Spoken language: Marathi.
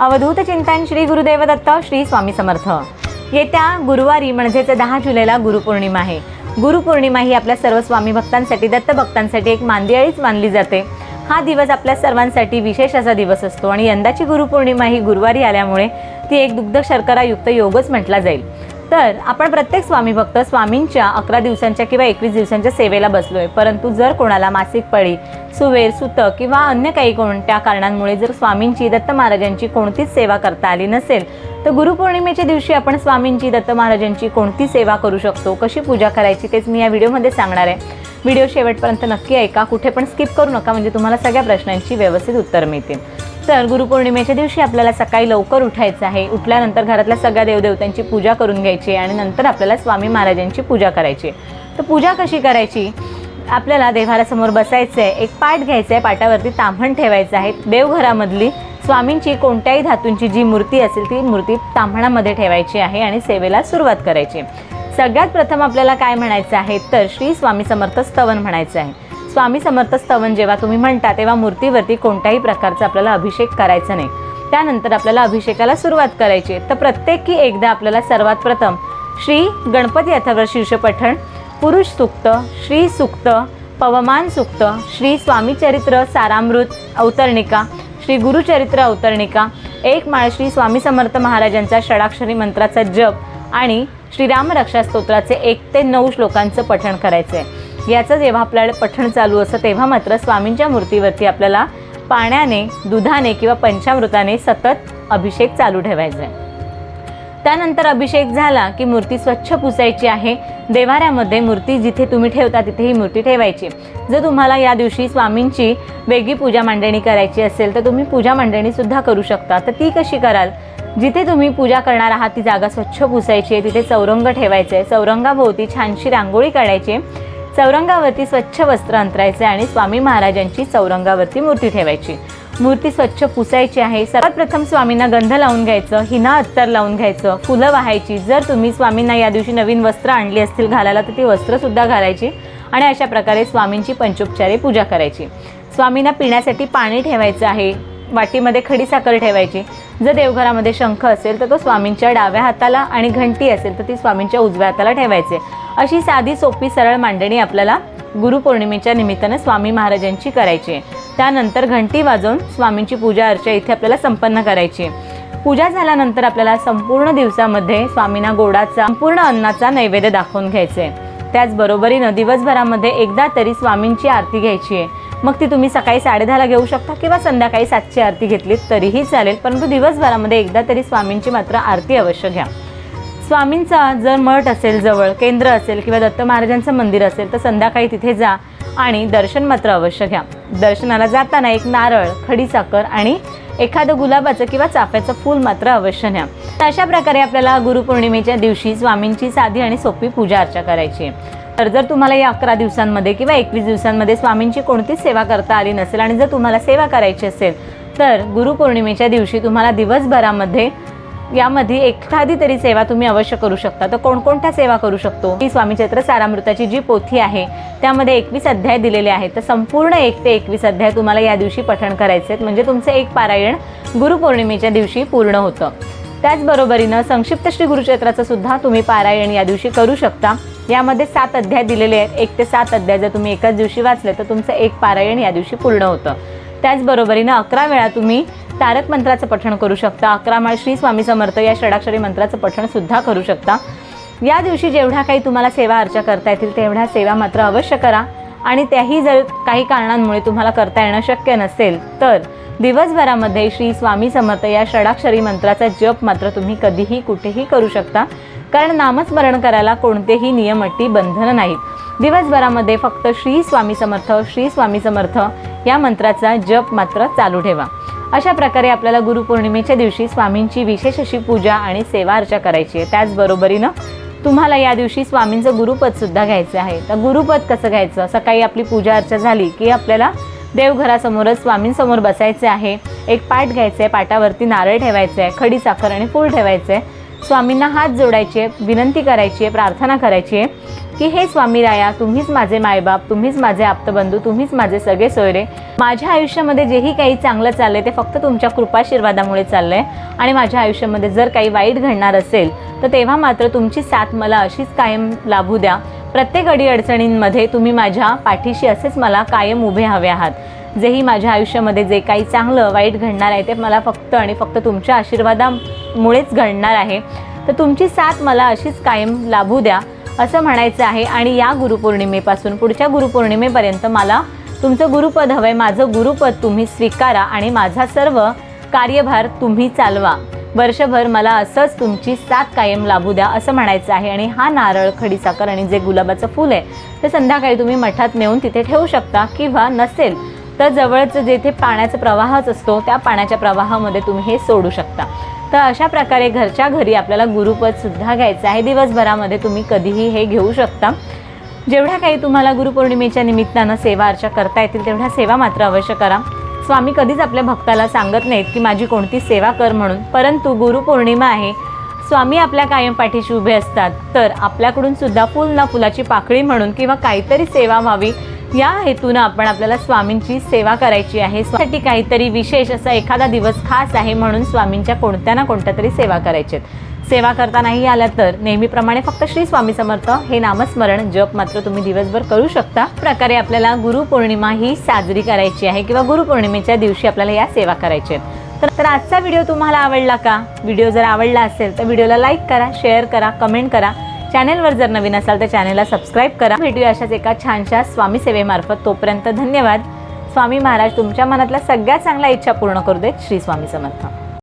अवधूत चिंतन श्री गुरुदेव दत्त श्री स्वामी समर्थ. येत्या गुरुवारी म्हणजेच दहा जुलैला गुरुपौर्णिमा आहे. गुरुपौर्णिमा ही आपल्या सर्व स्वामी भक्तांसाठी दत्त भक्तांसाठी एक मांदियाळीच मानली जाते. हा दिवस आपल्या सर्वांसाठी विशेष असा दिवस असतो आणि यंदाची गुरुपौर्णिमा ही गुरुवारी आल्यामुळे ती एक दुग्ध शर्करायुक्त योगच म्हटला जाईल. तर आपण प्रत्येक स्वामी भक्त स्वामींच्या अकरा दिवसांच्या किंवा एकवीस दिवसांच्या सेवेला बसलो आहे परंतु जर कोणाला मासिक पळी सुवेर सुत किंवा अन्य काही कोणत्या कारणांमुळे जर स्वामींची दत्त महाराजांची कोणतीच सेवा करता आली नसेल तर गुरुपौर्णिमेच्या दिवशी आपण स्वामींची दत्त महाराजांची कोणती सेवा करू शकतो? कशी पूजा करायची तेच मी या व्हिडिओमध्ये सांगणार आहे. व्हिडिओ शेवटपर्यंत नक्की ऐका. कुठे पण स्किप करू नका म्हणजे तुम्हाला सगळ्या प्रश्नांची व्यवस्थित उत्तर मिळतील. तर गुरुपौर्णिमेच्या दिवशी आपल्याला सकाळी लवकर उठायचं आहे. उठल्यानंतर घरातल्या सगळ्या देवदेवतांची पूजा करून घ्यायची आणि नंतर आपल्याला स्वामी महाराजांची पूजा करायची. तर पूजा कशी करायची? आपल्याला देवारासमोर बसायचं आहे एक पाठ घ्यायचं आहे पाटावरती ताम्हण ठेवायचं आहे. देवघरामधली स्वामींची कोणत्याही धातूंची जी मूर्ती असेल ती मूर्ती ताम्हणामध्ये ठेवायची आहे आणि सेवेला सुरुवात करायची. सगळ्यात प्रथम आपल्याला काय म्हणायचं आहे? तर श्री स्वामी समर्थ स्तवन म्हणायचं आहे. स्वामी समर्थ स्तवन जेव्हा तुम्ही म्हणता तेव्हा मूर्तीवरती कोणत्याही प्रकारचा आपल्याला अभिषेक करायचा नाही त्यानंतर आपल्याला अभिषेकाला सुरुवात करायची आहे. तर प्रत्येकी एकदा आपल्याला सर्वात प्रथम श्री गणपती अथवा शीर्षपठण पुरुष सुक्त श्री सुक्त पवमान सुक्त श्री स्वामी चरित्र सारामृत अवतरणिका श्री गुरुचरित्र अवतरणिका एक माळ श्री स्वामी समर्थ महाराजांचा षडाक्षरी मंत्राचा जप आणि श्रीराम रक्षा स्तोत्राचे एक ते नऊ श्लोकांचं पठण करायचं आहे याचं जेव्हा आपल्याला पठण चालू असतं तेव्हा मात्र स्वामींच्या मूर्तीवरती आपल्याला पाण्याने दुधाने किंवा पंचामृताने सतत अभिषेक चालू ठेवायचा आहे. त्यानंतर अभिषेक झाला की मूर्ती स्वच्छ पुसायची आहे. देवाऱ्यामध्ये मूर्ती जिथे तुम्ही ठेवता तिथे ही मूर्ती ठेवायची. जर तुम्हाला या दिवशी स्वामींची वेगळी पूजा मांडणी करायची असेल तर तुम्ही पूजा मांडणीसुद्धा करू शकता. तर ती कशी कराल? जिथे तुम्ही पूजा करणार आहात ती जागा स्वच्छ पुसायची आहे. तिथे चौरंग ठेवायचं आहे. चौरंगाभोवती छानशी रांगोळी काढायची आहे. चौरंगावरती स्वच्छ वस्त्र अंतरायचे आणि स्वामी महाराजांची चौरंगावरती मूर्ती ठेवायची. मूर्ती स्वच्छ पुसायची आहे. सर्वात प्रथम स्वामींना गंध लावून घ्यायचं हिना अत्तर लावून घ्यायचं. फुलं वाहायची. जर तुम्ही स्वामींना या दिवशी नवीन वस्त्र आणली असतील घालायला तर ती वस्त्रसुद्धा घालायची आणि अशा प्रकारे स्वामींची पंचोपचारे पूजा करायची. स्वामींना पिण्यासाठी पाणी ठेवायचं आहे. वाटीमध्ये खडीसाखर ठेवायची. जर देवघरामध्ये शंख असेल तर तो स्वामींच्या डाव्या हाताला आणि घंटी असेल तर ती स्वामींच्या उजव्या हाताला ठेवायचे. अशी साधी सोपी सरळ मांडणी आपल्याला गुरुपौर्णिमेच्या निमित्तानं स्वामी महाराजांची करायची. आहे त्यानंतर घंटी वाजवून स्वामींची पूजा अर्चा इथे आपल्याला संपन्न करायची. पूजा झाल्यानंतर आपल्याला संपूर्ण दिवसामध्ये स्वामींना गोडाचा संपूर्ण अन्नाचा नैवेद्य दाखवून घ्यायचे. आहे त्याचबरोबरीनं दिवसभरामध्ये एकदा तरी स्वामींची आरती घ्यायची. आहे मग ती तुम्ही सकाळी साडेदहाला घेऊ शकता किंवा संध्याकाळी सातची आरती घेतलीत तरीही चालेल. परंतु दिवसभरामध्ये एकदा तरी स्वामींची मात्र आरती अवश्य घ्या. स्वामींचा जर मठ असेल जवळ केंद्र असेल किंवा दत्त महाराजांचं मंदिर असेल तर संध्याकाळी तिथे जा आणि दर्शन मात्र अवश्य घ्या. दर्शनाला जाताना एक नारळ खडीसाखर आणि एखादं गुलाबाचं किंवा चाफ्याचं फूल मात्र अवश्य न्या. तर अशा प्रकारे आपल्याला गुरुपौर्णिमेच्या दिवशी स्वामींची साधी आणि सोपी पूजा अर्चा करायची आहे. तर जर तुम्हाला या अकरा दिवसांमध्ये किंवा एकवीस दिवसांमध्ये स्वामींची कोणतीच सेवा करता आली नसेल आणि जर तुम्हाला सेवा करायची असेल तर गुरुपौर्णिमेच्या दिवशी तुम्हाला दिवसभरामध्ये यामध्ये एखादी तरी सेवा तुम्ही अवश्य करू शकता. तर कोणकोणत्या सेवा करू शकतो? ही स्वामी चैत्र सारामृताची जी पोथी आहे त्यामध्ये एकवीस अध्याय दिलेले आहेत. तर संपूर्ण एक ते एकवीस अध्याय तुम्हाला या दिवशी पठण करायचे आहेत. म्हणजे तुमचं एक पारायण गुरुपौर्णिमेच्या दिवशी पूर्ण होतं. त्याचबरोबरीनं संक्षिप्त श्री गुरुचैत्राचं सुद्धा तुम्ही पारायण या दिवशी करू शकता. यामध्ये सात अध्याय दिलेले आहेत. एक ते सात अध्याय जर तुम्ही एकाच दिवशी वाचले तर तुमचं एक पारायण या दिवशी पूर्ण होतं. त्याचबरोबरीनं अकरा वेळा तुम्ही तारक मंत्राचं पठण करू शकता. अकरा माळ श्री स्वामी समर्थ या षडाक्षरी मंत्राचं पठण सुद्धा करू शकता. या दिवशी जेवढ्या काही तुम्हाला सेवा अर्चा करता येतील तेवढ्या सेवा मात्र अवश्य करा. आणि त्याही जर काही कारणांमुळे तुम्हाला करता येणं शक्य नसेल तर दिवसभरामध्ये श्री स्वामी समर्थ या षडाक्षरी मंत्राचा जप मात्र तुम्ही कधीही कुठेही करू शकता. कारण नामस्मरण करायला कोणतेही नियम अटी बंधनं नाहीत. दिवसभरामध्ये फक्त श्री स्वामी समर्थ श्री स्वामी समर्थ या मंत्राचा जप मात्र चालू ठेवा. अशा प्रकारे आपल्याला गुरुपौर्णिमेच्या दिवशी स्वामींची विशेष अशी पूजा आणि सेवा अर्चा करायची आहे. त्याचबरोबरीनं तुम्हाला या दिवशी स्वामींचं गुरुपदसुद्धा घ्यायचं आहे. तर गुरुपद कसं घ्यायचं? सकाळी आपली पूजा अर्चा झाली की आपल्याला देवघरासमोरच स्वामींसमोर बसायचे आहे. एक पाठ घ्यायचं आहे पाटावरती नारळ ठेवायचं आहे खडी साखर आणि फूल ठेवायचं आहे. स्वामींना हात जोडायचे विनंती करायची आहे प्रार्थना करायची आहे की हे स्वामी राया तुम्हीच माझे मायबाप तुम्हीच माझे आप्तबंधू तुम्हीच माझे सगळे सोयरे. माझ्या आयुष्यामध्ये जेही काही चांगलं चाललंय ते फक्त तुमच्या कृपाशीर्वादामुळे चाललंय. आणि माझ्या आयुष्यामध्ये जर काही वाईट घडणार असेल तर तेव्हा मात्र तुमची साथ मला अशीच कायम लाभू द्या. प्रत्येक अडीअडचणींमध्ये तुम्ही माझ्या पाठीशी असेच मला कायम उभे हवे आहात. जेही माझ्या आयुष्यामध्ये जे काही चांगलं वाईट घडणार आहे ते मला फक्त आणि फक्त तुमच्या आशीर्वादामुळेच घडणार आहे. तर तुमची साथ मला अशीच कायम लाभू द्या असं म्हणायचं आहे. आणि या गुरुपौर्णिमेपासून पुढच्या गुरुपौर्णिमेपर्यंत मला तुमचं गुरुपद हवं आहे माझं गुरुपद तुम्ही स्वीकारा आणि माझा सर्व कार्यभार तुम्ही चालवा. वर्षभर मला असंच तुमची साथ कायम लाभू द्या असं म्हणायचं आहे. आणि हा नारळ खडीसाखर आणि जे गुलाबाचं फूल आहे ते संध्याकाळी तुम्ही मठात नेऊन तिथे ठेवू शकता किंवा नसेल. तर जवळच जेथे पाण्याचा प्रवाहच असतो त्या पाण्याच्या प्रवाहामध्ये तुम्ही हे सोडू शकता. तर अशा प्रकारे घरच्या घरी आपल्याला गुरुपदसुद्धा घ्यायचं आहे. दिवसभरामध्ये तुम्ही कधीही हे घेऊ शकता. जेवढ्या काही तुम्हाला गुरुपौर्णिमेच्या निमित्तानं सेवा अर्चा करता येतील तेवढ्या सेवा मात्र अवश्य करा. स्वामी कधीच आपल्या भक्ताला सांगत नाहीत की माझी कोणती सेवा कर म्हणून. परंतु गुरुपौर्णिमा आहे. स्वामी आपल्या कायम पाठीशी उभे असतात. तर आपल्याकडून सुद्धा फुल ना फुलाची पाकळी म्हणून किंवा काहीतरी सेवा व्हावी या हेतूनं आपण आपल्याला स्वामींची सेवा करायची आहे. त्यासाठी काहीतरी विशेष असा एखादा दिवस खास आहे म्हणून स्वामींच्या कोणत्या ना कोणत्या तरी सेवा करायचे सेवा करता नाही आल्या तर नेहमीप्रमाणे फक्त श्री स्वामी समर्थ हे नामस्मरण जप मात्र तुम्ही दिवसभर करू शकता. प्रकारे आपल्याला गुरुपौर्णिमा ही साजरी करायची आहे किंवा गुरुपौर्णिमेच्या दिवशी आपल्याला या सेवा करायच्या आहेत तर तर आजचा व्हिडिओ तुम्हाला आवडला का? व्हिडिओ जर आवडला असेल तर व्हिडिओला लाईक करा शेअर करा कमेंट करा. चॅनेलवर जर नवीन असाल तर चॅनेलला सबस्क्राईब करा. भेटूया अशाच एका छानशा स्वामी सेवेमार्फत. तोपर्यंत धन्यवाद. स्वामी महाराज तुमच्या मनातल्या सगळ्या चांगल्या इच्छा पूर्ण करू देत श्री स्वामी समर्थ.